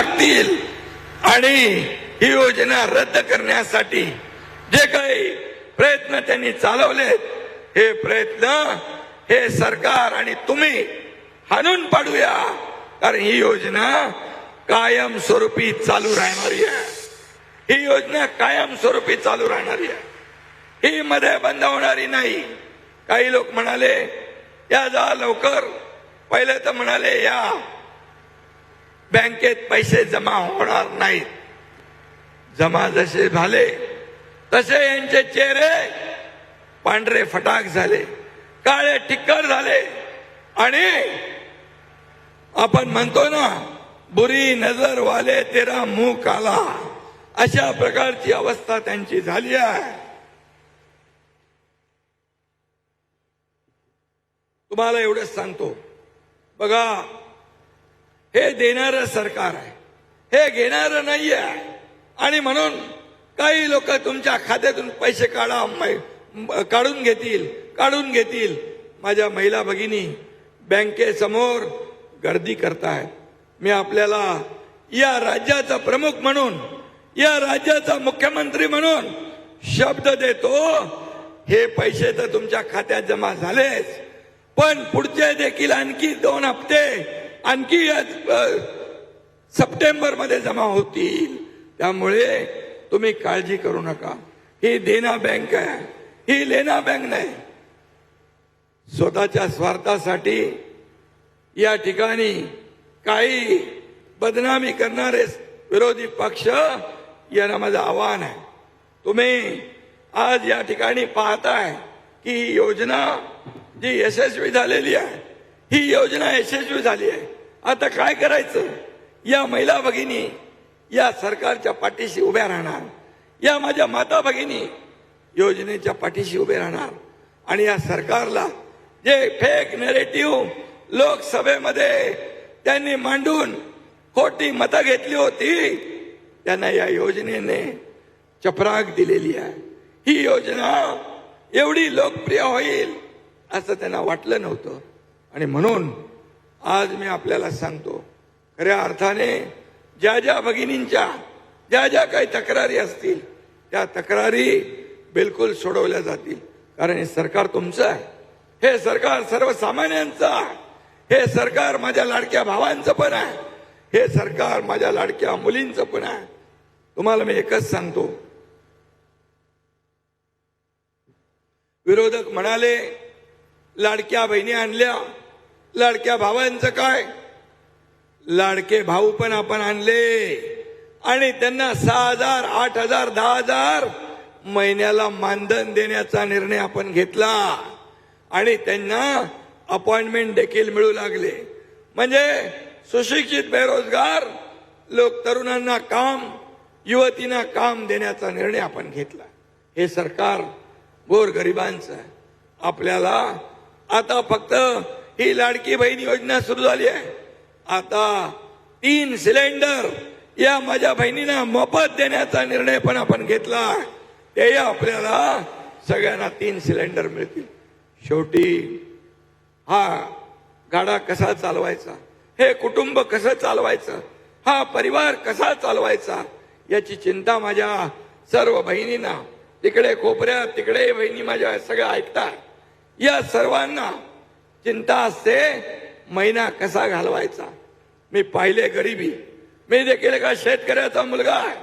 लागतील. आणि ही योजना रद्द करण्यासाठी जे काही प्रयत्न त्यांनी चालवलेत हे प्रयत्न हे सरकार आणि तुम्ही हाणून पाडूया. कारण ही योजना कायमस्वरूपी चालू राहणारी आहे. ही योजना कायमस्वरूपी चालू राहणारी आहे. ही मध्ये बंद होणारी नाही. काही लोक म्हणाले या जा लवकर. पहिले तर म्हणाले या. बँकेत पैसे जमा होणार नाहीत. जमा जसे झाले तसे यांचे चेहरे पांढरे फटाक झाले काळे टिक्कर झाले. आणि आपण म्हणतो ना बुरी नजर वाले तेरा मुंह काला अशा प्रकारची अवस्था त्यांची झाली आहे. तुम्हाला एवढंच सांगतो. बघा हे देणारं सरकार आहे. हे घेणारं नाही आहे आणि म्हणून काही लोक तुमच्या खात्यातून पैसे काढा मै- काढून घेतील काढून घेतील. माझ्या महिला भगिनी बँकेसमोर गर्दी करतायत. मी आपल्याला या राज्याचा प्रमुख म्हणून या राज्याचा मुख्यमंत्री म्हणून शब्द देतो. हे पैसे तर तुमच्या खात्यात जमा झालेच. पण पुढचे देखील आणखी दोन हप्ते आणखी सप्टेंबरमध्ये जमा होतील. त्यामुळे तुम्ही काळजी करू नका. ही देना बँक आहे. ही लेना बँक नाही. स्वतःच्या स्वार्थासाठी या ठिकाणी काही बदनामी करणारे विरोधी पक्ष यांना माझं आव्हान आहे. तुम्ही आज या ठिकाणी पाहताय की ही योजना जी यशस्वी झालेली आहे ही योजना यशस्वी झाली आहे. आता काय करायचं? या महिला भगिनी या सरकारच्या पाठीशी उभ्या राहणार. या माझ्या माता भगिनी योजनेच्या पाठीशी उभे राहणार. आणि या सरकारला जे फेक नेरेटिव्ह लोकसभेमध्ये त्यांनी मांडून खोटी मतं घेतली होती त्यांना या योजनेने चपराक दिलेली आहे. ही योजना एवढी लोकप्रिय होईल असं त्यांना वाटलं नव्हतं. आणि म्हणून आज मी आपल्याला सांगतो खऱ्या अर्थाने ज्या ज्या भगिनींच्या ज्या ज्या काही तक्रारी असतील त्या तक्रारी बिलकुल सोडवल्या जातील. कारण हे सरकार तुमचं आहे. हे सरकार सर्वसामान्यांचं आहे. हे सरकार माझ्या लाडक्या भावांचं पण आहे. हे सरकार माझ्या लाडक्या मुलींचं पण आहे. तुम्हाला मी एकच सांगतो. विरोधक म्हणाले लाडक्या बहिणी आणल्या लाडक्या भावांचं काय? लाडके भाऊ पण आपण आणले. आणि त्यांना सहा हजार आठ हजार दहा हजार महिन्याला मानधन देण्याचा निर्णय आपण घेतला. आणि त्यांना अपॉइंटमेंट देखील मिळू लागले. म्हणजे सुशिक्षित बेरोजगार लोक तरुणांना काम युवतींना काम देण्याचा निर्णय आपण घेतला. हे सरकार गोर गरिबांचं आहे. आपल्याला आता फक्त ही लाडकी बहीण योजना सुरू झाली आहे. आता तीन सिलेंडर या माझ्या बहिणींना मोफत देण्याचा निर्णय पण आपण घेतला. ते आपल्याला सगळ्यांना तीन सिलेंडर मिळतील. शेवटी हा गाडा कसा चालवायचा? हे कुटुंब कसं चालवायचं? हा परिवार कसा चालवायचा? याची चिंता माझ्या सर्व बहिणींना. तिकडे कोपऱ्यात तिकडे बहिणी माझ्या सगळ्या ऐकतात. या सर्वांना चिंता असते महिना कसा घालवायचा? मी पाहिले गरिबी. मी देखील एका शेतकऱ्याचा मुलगा आहे.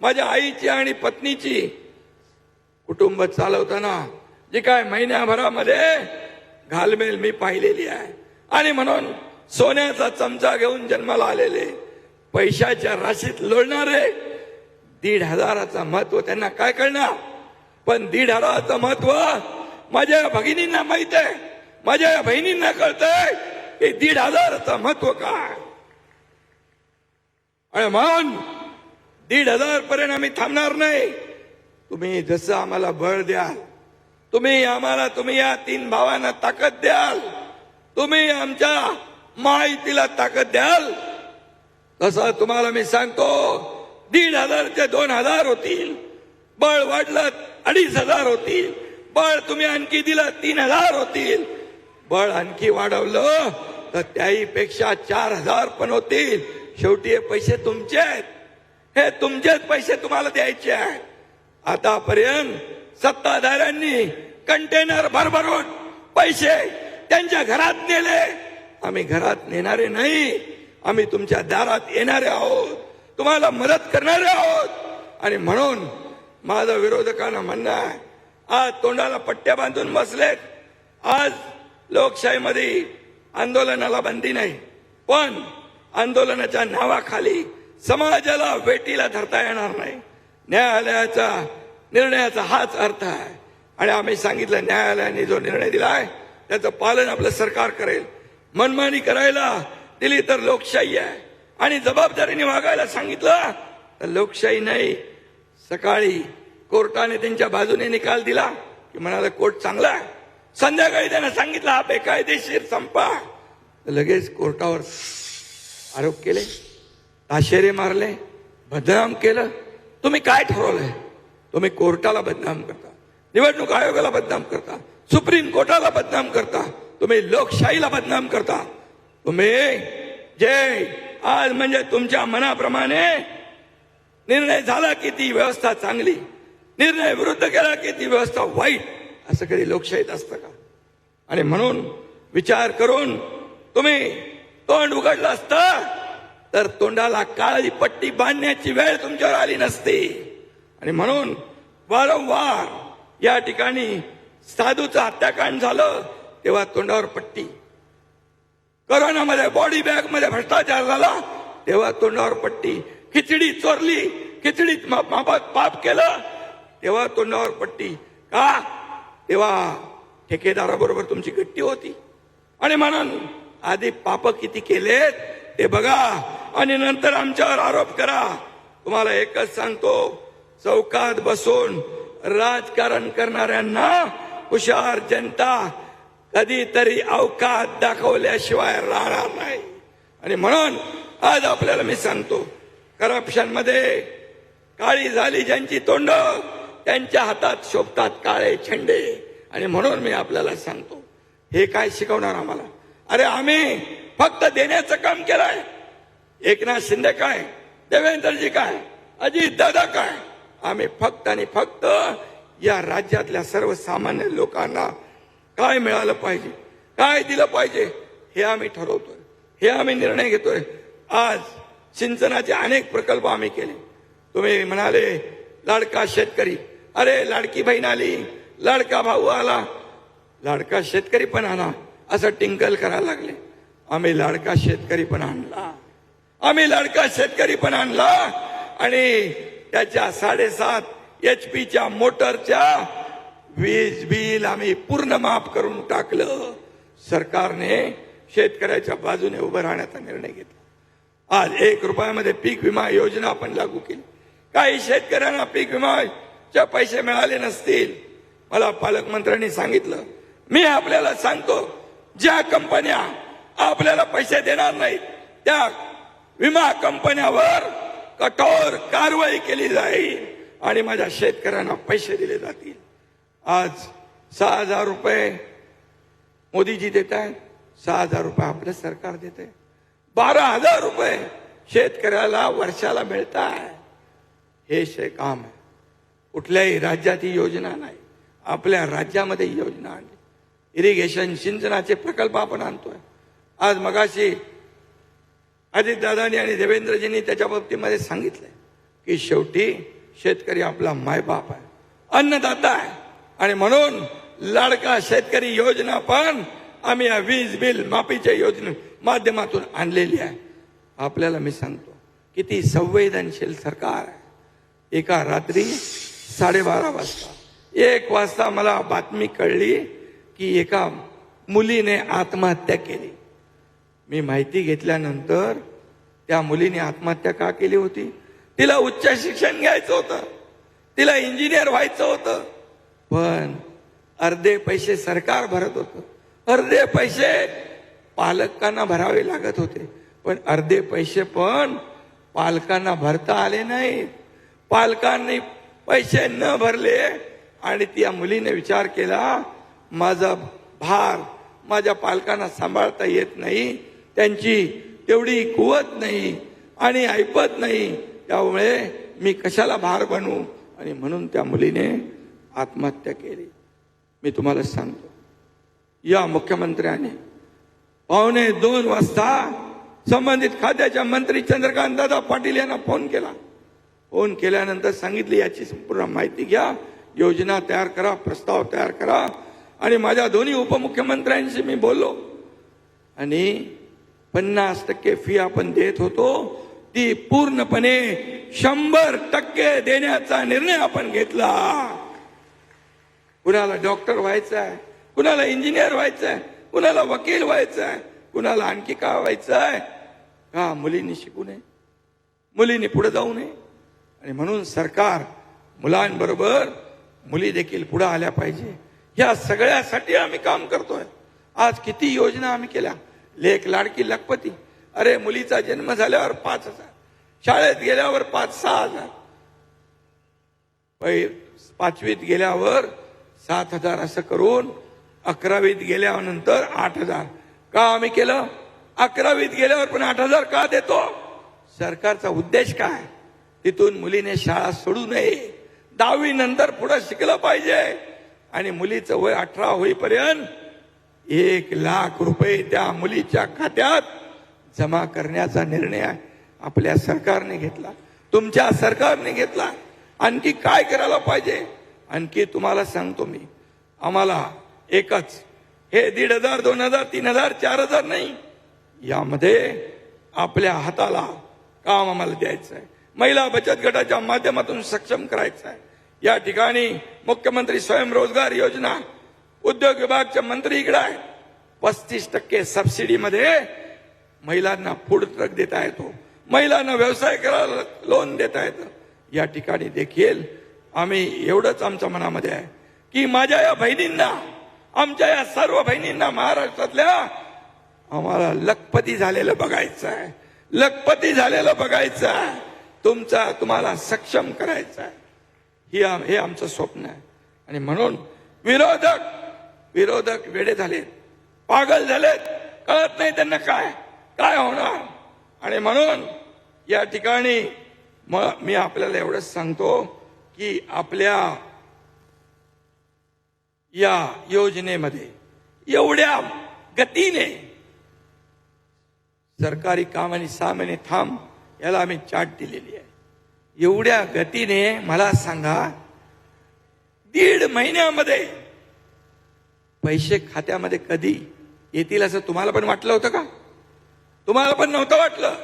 माझ्या आईची आणि पत्नीची कुटुंब चालवताना जी काय महिन्याभरामध्ये घालमेल मी पाहिलेली आहे. आणि म्हणून सोन्याचा चमचा घेऊन जन्माला आलेले पैशाच्या राशीत लोळणारे दीड हजाराचं महत्त्व त्यांना काय कळणार? पण दीड हजाराचं महत्त्व माझ्या भगिनींना माहीत आहे. माझ्या बहिणींना कळतंय हे दीड हजाराचं महत्त्व काय? आणि म्हणून दीड हजार पर्यंत आम्ही थांबणार नाही. तुम्ही जसं आम्हाला बळ द्याल तुम्ही आम्हाला तुम्ही या तीन भावांना ताकद द्याल तुम्ही आमच्या माहितीला ताकद द्याल. तसं तुम्हाला मी सांगतो दीड हजारचे दोन हजार होतील. बळ वाढलं अडीच हजार होतील. बळ तुम्ही आणखी दिलं तीन हजार होतील. बळ आणखी वाढवलं तर त्याही पेक्षा चार हजार पण होतील. शेवटी हे पैसे तुमचे आहेत. हे तुमचेच पैसे तुम्हाला द्यायचे आहेत. आतापर्यंत सत्ताधाऱ्यांनी कंटेनर भरभरून पैसे त्यांच्या घरात नेले. आम्ही घरात नेणारे नाही. आम्ही तुमच्या दारात येणारे आहोत. तुम्हाला मदत करणारे आहोत. आणि म्हणून माझं विरोधकांना म्हणणं आहे आज तोंडाला पट्ट्या बांधून बसलेत. आज लोकशाहीमध्ये आंदोलनाला बंदी नाही. पण आंदोलनाच्या नावाखाली समाजाला वेटीला धरता येणार नाही. न्यायालयाचा निर्णयाचा हाच अर्थ आहे. आणि आम्ही सांगितलं न्यायालयाने जो निर्णय दिला आहे त्याचं पालन आपलं सरकार करेल. मनमानी करायला दिली तर लोकशाही आहे. आणि जबाबदारीने वागायला सांगितलं तर लोकशाही नाही. सकाळी कोर्टाने त्यांच्या बाजूने निकाल दिला की म्हणाला कोर्ट चांगला आहे. संध्याकाळी त्यांना सांगितलं हा बेकायदेशीर संपा. लगेच कोर्टावर आरोप केले ताशेरे मारले बदनाम केलं. तुम्ही काय ठरवलंय? तुम्ही कोर्टाला बदनाम करता निवडणूक आयोगाला बदनाम करता सुप्रीम कोर्टाला बदनाम करता तुम्ही लोकशाहीला बदनाम करता. तुम्ही जे आज म्हणजे तुमच्या मनाप्रमाणे निर्णय झाला की ती व्यवस्था चांगली निर्णय विरुद्ध केला की ती व्यवस्था वाईट असं कधी लोकशाहीत असतं का? आणि म्हणून विचार करून तुम्ही तोंड उघडलं असतं तर तोंडाला काळी पट्टी बांधण्याची वेळ तुमच्यावर आली नसती. आणि म्हणून वारंवार या ठिकाणी साधूचं हत्याकांड झालं तेव्हा तोंडावर पट्टी. करोनामध्ये बॉडी बॅगमध्ये भ्रष्टाचार झाला तेव्हा तोंडावर पट्टी. खिचडी चोरली खिचडीत मापात पाप केलं तेव्हा तोंडावर पट्टी. का? तेव्हा ठेकेदाराबरोबर तुमची गट्टी होती. आणि म्हणून आधी पाप किती केलेत ते बघा आणि नंतर आमच्यावर आरोप करा. तुम्हाला एकच सांगतो चौकात बसून राजकारण करणाऱ्यांना हुशार जनता कधीतरी अवकात दाखवल्याशिवाय राहणार नाही. आणि म्हणून आज आपल्याला मी सांगतो करप्शनमध्ये काळी झाली ज्यांची तोंड त्यांच्या हातात शोभतात काळे छंडे आणि म्हणून मी आपल्याला सांगतो हे काय शिकवणार आम्हाला? अरे आम्ही फक्त देण्याचं काम केलंय. एकनाथ शिंदे काय? देवेंद्रजी काय? अजित दादा काय? आम्ही फक्त आणि फक्त या राज्यातल्या सर्वसामान्य लोकांना काय मिळालं पाहिजे काय दिलं पाहिजे हे आम्ही ठरवतोय. हे आम्ही निर्णय घेतोय. आज सिंचनाचे अनेक प्रकल्प आम्ही केले. तुम्ही म्हणाले लाडका शेतकरी अरे लाडकी बहीण आली लाडका भाऊ आला लाडका शेतकरी पण आला असं टिंकल करायला लागले. आम्ही लाडका शेतकरी पण आणला. आम्ही लाडका शेतकरी पण आणला. आणि त्याच्या साडेसात एच पीच्या मोटरच्या वीज बिल आम्ही पूर्ण माफ करून टाकलं. सरकारने शेतकऱ्याच्या बाजूने उभं राहण्याचा निर्णय घेतला. आज एक रुपयामध्ये पीक विमा योजना आपण लागू केली. काही शेतकऱ्यांना पीक विमा च्या पैसे मिळाले नसतील मला पालकमंत्र्यांनी सांगितलं. मी आपल्याला सांगतो ज्या कंपन्या आपल्याला पैसे देणार नाहीत त्या विमा कंपन्यावर कठोर कारवाई केली जाईल आणि माझ्या शेतकऱ्यांना पैसे दिले जातील. आज सहा हजार रुपये मोदीजी देत आहेत सहा हजार रुपये आपलं सरकार देते बारा हजार रुपये शेतकऱ्याला वर्षाला मिळत आहे हे शे काम आहे. कुठल्याही राज्यात ही योजना नाही. आपल्या राज्यामध्ये ही योजना आणली इरिगेशन सिंचनाचे प्रकल्प आपण आणतोय. आज मगाशी अजितदादांनी आणि देवेंद्रजींनी त्याच्या बाबतीमध्ये सांगितलंय की शेवटी शेतकरी आपला मायबाप आहे अन्नदाता आहे. आणि म्हणून लाडका शेतकरी योजना पण आम्ही या वीज बिल माफीच्या योजने माध्यमातून आणलेली आहे. आपल्याला मी सांगतो किती संवेदनशील सरकार आहे. एका रात्री साडेबारा वाजता. एक वाजता मला बातमी कळली की एका मुलीने आत्महत्या केली. मी माहिती घेतल्यानंतर त्या मुलीने आत्महत्या का केली होती? तिला उच्च शिक्षण घ्यायचं होतं. तिला इंजिनियर व्हायचं होतं. पण अर्धे पैसे सरकार भरत होतं. अर्धे पैसे पालकांना भरावे लागत होते. पण अर्धे पैसे पण पालकांना भरता आले नाहीत. पालकांनी पैसे न भरले आणि त्या मुलीने विचार केला माझा भार माझ्या पालकांना सांभाळता येत नाही त्यांची तेवढी कुवत नाही आणि ऐपत नाही त्यामुळे मी कशाला भार बनू? आणि म्हणून त्या मुलीने आत्महत्या केली. मी तुम्हाला सांगतो या मुख्यमंत्र्याने पावणे दोन वाजता संबंधित खात्याच्या मंत्री चंद्रकांत दादा पाटील यांना फोन केला. फोन केल्यानंतर सांगितले याची संपूर्ण माहिती घ्या योजना तयार करा प्रस्ताव तयार करा. आणि माझ्या दोन्ही उपमुख्यमंत्र्यांशी मी बोललो. आणि पन्नास टक्के फी आपण देत होतो. ती पूर्णपणे शंभर टक्के देण्याचा निर्णय आपण घेतला. कुणाला डॉक्टर व्हायचं आहे कुणाला इंजिनियर व्हायचं आहे कुणाला वकील व्हायचं आहे कुणाला आणखी का व्हायचं आहे? का मुलींनी शिकू नये? मुलींनी पुढे जाऊ नये? आणि म्हणून सरकार मुलांबरोबर मुली देखील पुढे आल्या पाहिजे. या सगळ्यासाठी आम्ही काम करतोय. आज किती योजना आम्ही केल्या? लेख लाडकी लखपती. अरे मुलीचा जन्म झाल्यावर पाच हजार. शाळेत गेल्यावर पाच सहा हजार. पाचवीत गेल्यावर सात हजार असं करून अकरावीत गेल्यानंतर आठ हजार. का आम्ही केलं? अकरावीत गेल्यावर पण आठ हजार का देतो? सरकारचा उद्देश काय? तिथून मुलीने शाळा सोडू नये. दहावी नंतर पुढे शिकलं पाहिजे. आणि मुलीचं वय अठरा होईपर्यंत एक लाख रुपये त्या मुलीच्या खात्यात जमा करण्याचा निर्णय आपल्या सरकारने घेतला. तुमच्या सरकारने घेतला. आणखी काय करायला पाहिजे? आणखी तुम्हाला सांगतो मी. आम्हाला एकच हे दीड हजार दोन हजार तीन हजार चार हजार नाही. यामध्ये आपल्या हाताला काम आम्हाला द्यायचं आहे महिला बचत गटाच्या माध्यमातून सक्षम करायचं आहे. या ठिकाणी मुख्यमंत्री स्वयंरोजगार योजना उद्योग विभागचे मंत्री इकडे आहे. पस्तीस टक्के सबसिडीमध्ये महिलांना फूड ट्रक देता येतो. महिलांना व्यवसाय करायला लोन देता येतं. या ठिकाणी देखील आम्ही एवढंच आमच्या मनामध्ये आहे की माझ्या या बहिणींना आमच्या या सर्व बहिणींना महाराष्ट्रातल्या आम्हाला लखपती झालेलं बघायचं आहे. लखपती झालेलं बघायचं आहे. तुमचा तुम्हाला सक्षम करायचा ही आम- हे आमचं स्वप्न आहे. आणि म्हणून विरोधक विरोधक वेडे झालेत पागल झालेत. कळत नाही त्यांना काय काय होणार. आणि म्हणून या ठिकाणी मग मी आपल्याला एवढंच सांगतो की आपल्या या योजनेमध्ये एवढ्या गतीने सरकारी काम आणि सहा थांब याला आम्ही चाट दिलेली आहे. एवढ्या गतीने मला सांगा दीड महिन्यामध्ये पैसे खात्यामध्ये कधी येतील असं तुम्हाला पण वाटलं होतं का? तुम्हाला पण नव्हतं वाटलं.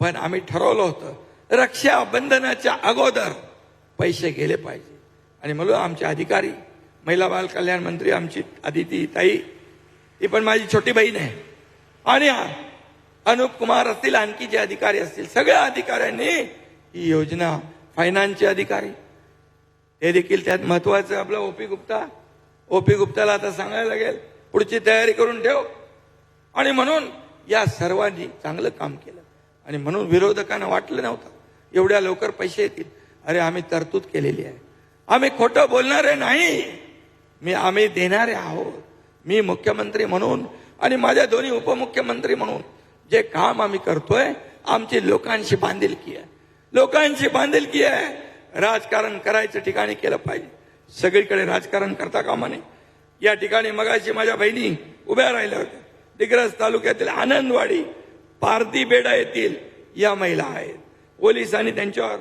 पण आम्ही ठरवलं होतं रक्षाबंधनाच्या अगोदर पैसे गेले पाहिजे. आणि म्हणून आमचे अधिकारी महिला बाल कल्याण मंत्री आमची आदिती ताई ती पण माझी छोटी बहीण आहे. आणि अनुप कुमार असतील आणखी जे अधिकारी असतील सगळ्या अधिकाऱ्यांनी ही योजना फायनान्सचे अधिकारी. हे देखील त्यात महत्वाचं आपलं ओपी गुप्ता ओपी गुप्ताला आता सांगायला लागेल पुढची तयारी करून ठेव. आणि म्हणून या सर्वांनी चांगलं काम केलं. आणि म्हणून विरोधकांना वाटलं नव्हतं. एवढ्या लवकर पैसे येतील. अरे आम्ही तरतूद केलेली आहे. आम्ही खोटं बोलणारे नाही. मी आम्ही देणारे आहोत. मी मुख्यमंत्री म्हणून आणि माझ्या दोन्ही उपमुख्यमंत्री म्हणून जे काम आम्ही करतोय आमची लोकांशी बांधिलकी आहे. लोकांशी बांधिलकी आहे. राजकारण करायचं ठिकाणी केलं पाहिजे. सगळीकडे राजकारण करता कामा नये. या ठिकाणी मगाशी माझ्या बहिणी उभ्या राहिल्या होत्या. दिग्रस तालुक्यातील आनंदवाडी पारदी बेडा येथील या महिला आहेत. पोलिसांनी त्यांच्यावर